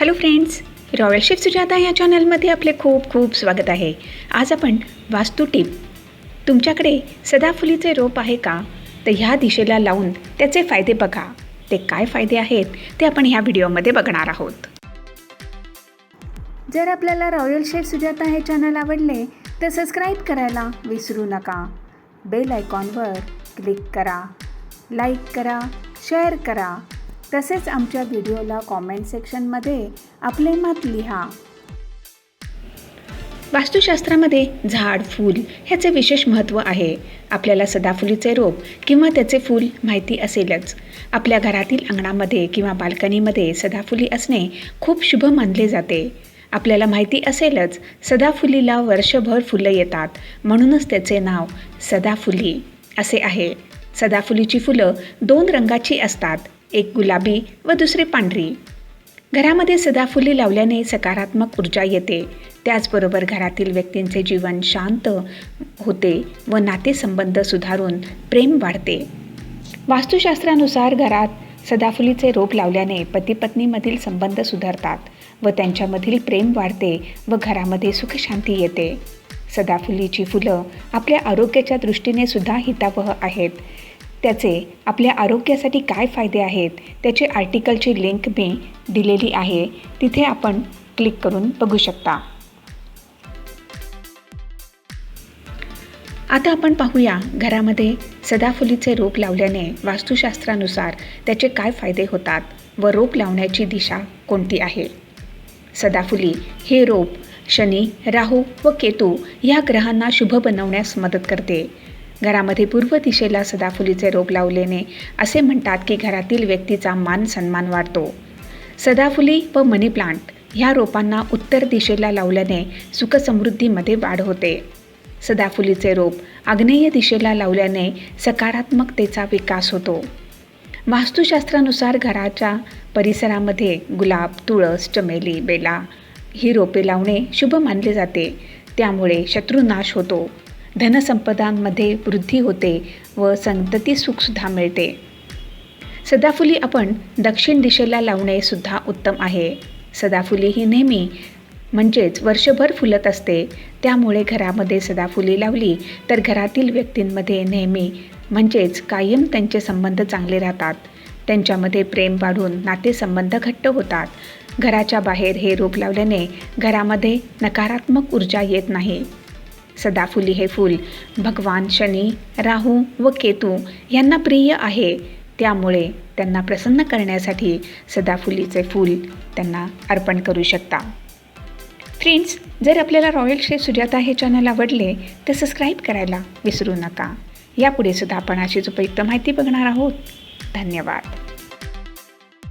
Hello friends royal chef Sujata या चॅनलमध्ये आपले खूप खूप स्वागत आहे. आज आपण वास्तू टीप. तुमच्याकडे सदाफुलीचे रोप आहे का? तर ह्या दिशेला लावून त्याचे फायदे बघा. ते काय फायदे आहेत ते आपण ह्या व्हिडिओमध्ये बघणार आहोत. जर आपल्याला रॉयल शेफ सुजाता हे चॅनल आवडले तर सबस्क्राईब करायला विसरू नका. बेल आयकॉनवर क्लिक करा. लाईक करा. शेअर करा. तसेच आमच्या व्हिडिओला कॉमेंट सेक्शनमध्ये आपले मत लिहा. वास्तुशास्त्रामध्ये झाड फूल ह्याचे विशेष महत्त्व आहे. आपल्याला सदाफुलीचे रोप किंवा त्याचे फूल माहिती असेलच. आपल्या घरातील अंगणामध्ये किंवा बाल्कनीमध्ये सदाफुली असणे खूप शुभ मानले जाते. आपल्याला माहिती असेलच सदाफुलीला वर्षभर फुलं येतात. म्हणूनच त्याचे नाव सदाफुली असे आहे. सदाफुलीची फुलं दोन रंगाची असतात. एक गुलाबी व दुसरी पांढरी. घरामध्ये सदाफुली लावल्याने सकारात्मक ऊर्जा येते. त्याचबरोबर घरातील व्यक्तींचे जीवन शांत होते व नातेसंबंध सुधारून प्रेम वाढते. वास्तुशास्त्रानुसार घरात सदाफुलीचे रोप लावल्याने पतीपत्नीमधील संबंध सुधारतात व त्यांच्यामधील प्रेम वाढते व घरामध्ये सुखशांती येते. सदाफुलीची फुलं आपल्या आरोग्याच्या दृष्टीने सुद्धा हितावह आहेत. त्याचे आपल्या आरोग्यासाठी काय फायदे आहेत त्याचे आर्टिकलची लिंक मी दिलेली आहे तिथे आपण क्लिक करून बघू शकता. आता आपण पाहूया घरामध्ये सदाफुलीचे रोप लावल्याने वास्तुशास्त्रानुसार त्याचे काय फायदे होतात व रोप लावण्याची दिशा कोणती आहे? सदाफुली हे रोप शनी राहू व केतू या ग्रहांना शुभ बनवण्यास मदत करते. घरामध्ये पूर्व दिशेला सदाफुलीचे रोप लावल्याने असे म्हणतात की घरातील व्यक्तीचा मान सन्मान वाढतो. सदाफुली व मनी प्लांट ह्या रोपांना उत्तर दिशेला लावल्याने सुखसमृद्धीमध्ये वाढ होते. सदाफुलीचे रोप आग्नेय दिशेला लावल्याने सकारात्मकतेचा विकास होतो. वास्तुशास्त्रानुसार घराच्या परिसरामध्ये गुलाब तुळस चमेली बेला ही रोपे लावणे शुभ मानले जाते. त्यामुळे शत्रुनाश होतो. धनसंपदांमध्ये वृद्धी होते व संतती सुखसुद्धा मिळते. सदाफुली आपण दक्षिण दिशेला लावणे सुद्धा उत्तम आहे. सदाफुली ही नेहमी म्हणजेच वर्षभर फुलत असते. त्यामुळे घरामध्ये सदाफुली लावली तर घरातील व्यक्तींमध्ये नेहमी म्हणजेच कायम त्यांचे संबंध चांगले राहतात. त्यांच्यामध्ये प्रेम वाढून नातेसंबंध घट्ट होतात. घराच्या बाहेर हे रोप लावल्याने घरामध्ये नकारात्मक ऊर्जा येत नाही. सदाफुली हे फूल. भगवान शनी राहू व केतू यांना प्रिय आहे. त्यामुळे त्यांना प्रसन्न करण्यासाठी सदाफुलीचे फूल त्यांना अर्पण करू शकता. फ्रेंड्स जर आपल्याला रॉयल शेफ सुजाता हे चॅनल आवडले तर सबस्क्राईब करायला विसरू नका. यापुढे सुद्धा आपण अशीच उपयुक्त माहिती बघणार आहोत. धन्यवाद.